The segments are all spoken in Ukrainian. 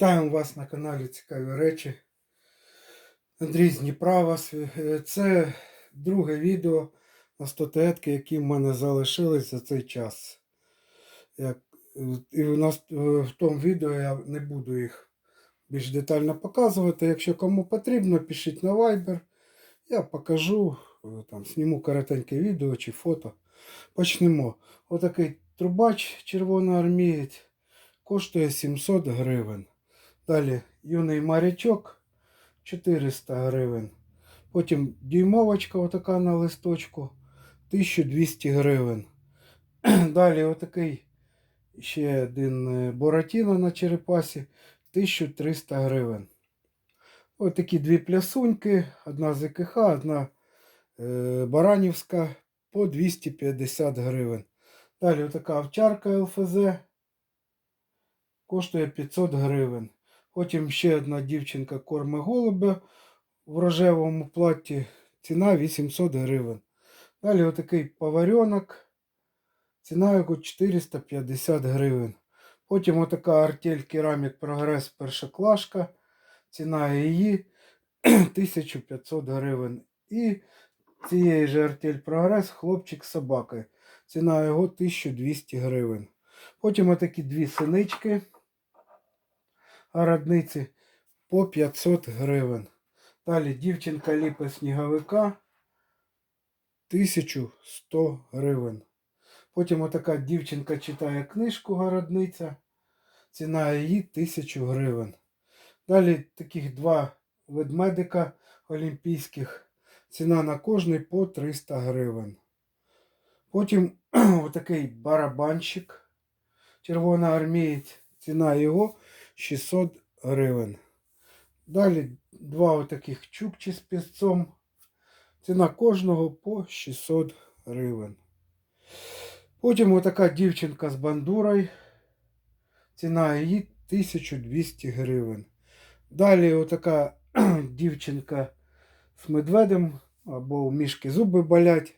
Вітаємо вас на каналі Цікаві речі. Андрій з Дніпра вас. Е, Це друге відео на статуетки, які в мене залишились за цей час. Як, е, і в, нас, е, в тому відео я не буду їх більш детально показувати. Якщо кому потрібно, пишіть на Viber. Я покажу, там, зніму коротеньке відео чи фото. Почнемо. Отакий трубач червоноармієць коштує 700 гривень. Далі юний морячок 400 гривень. Потім дюймовочка отака на листочку 1200 гривень. Далі отакий ще один е, Буратіно на черепасі 1300 гривень. Ось такі дві плясуньки, одна з ІКХ, одна е, Баранівська по 250 гривень. Далі отака овчарка ЛФЗ коштує 500 гривень. Потім ще одна дівчинка корме голубя в рожевому платі. Ціна 800 гривень. Далі отакий поваренок. Ціна його 450 гривень. Потім отака артель керамік прогрес першоклашка. Ціна її 1500 гривень. І цієї ж артель прогрес хлопчик з собакою. Ціна його 1200 гривень. Потім отакі дві синички городниці по 500 гривень. Далі дівчинка ліпе сніговика 1100 гривень. Потім отака дівчинка читає книжку городниця. Ціна її 1000 гривень. Далі таких два ведмедика олімпійських. Ціна на кожний по 300 гривень. Потім отакий барабанщик червоноармієць. Ціна його 600 гривень. Далі два отаких чукчі з пісцом. Ціна кожного по 600 гривень. Потім отака дівчинка з бандурою. Ціна її 1200 гривень. Далі отака дівчинка з медведем або у мішки зуби болять.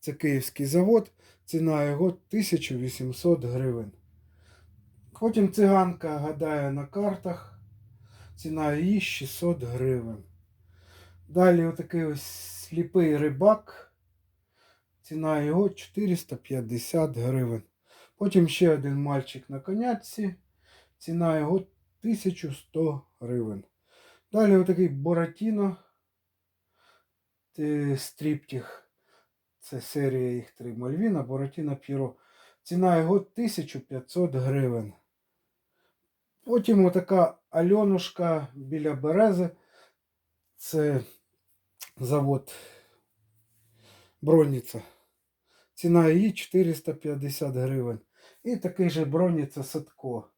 Це київський завод. Ціна його 1800 гривень. Потім циганка гадає на картах. Ціна її 600 гривень. Далі отакий ось сліпий рибак. Ціна його 450 гривень. Потім ще один мальчик на конячці. Ціна його 1100 гривень. Далі отакий Боратіно. Стріптіх. Це серія їх три Мальвіна, Боратіно П'єро. Ціна його 1500 гривень. Потім отака Альонушка біля Берези. Це завод Броніця. Ціна її 450 гривень. І такий же Броніця Садко.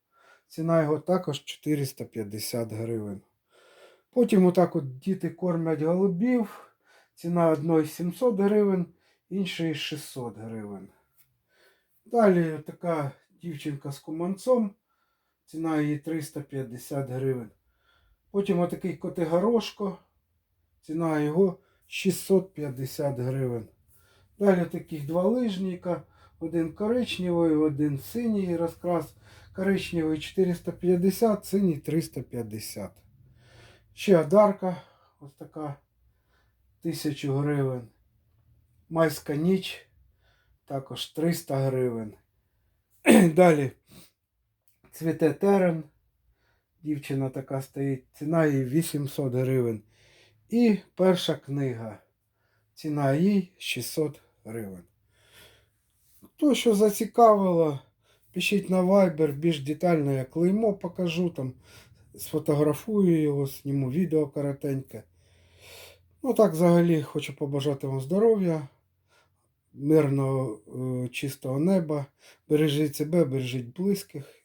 Ціна його також 450 гривень. Потім отак от діти кормять голубів. Ціна одної 700 гривень, іншої 600 гривень. Далі така дівчинка з куманцом. Ціна її 350 гривень. Потім отакий котигорошко. Ціна його 650 гривень. Далі таких два лижника. Один коричневий, один синій розкрас. Коричневий 450, синій 350. Ще одарка. Ось така 1000 гривень. Майська ніч. Також 300 гривень. Далі цвіте терен. Дівчина така стоїть. Ціна їй 800 гривень. І перша книга. Ціна їй 600 гривень. Хто що зацікавило, пишіть на Viber, більш детально я клеймо покажу, там сфотографую його, зніму відео коротеньке. Ну так, взагалі, хочу побажати вам здоров'я, мирного, е, чистого неба. Бережіть себе, бережіть близьких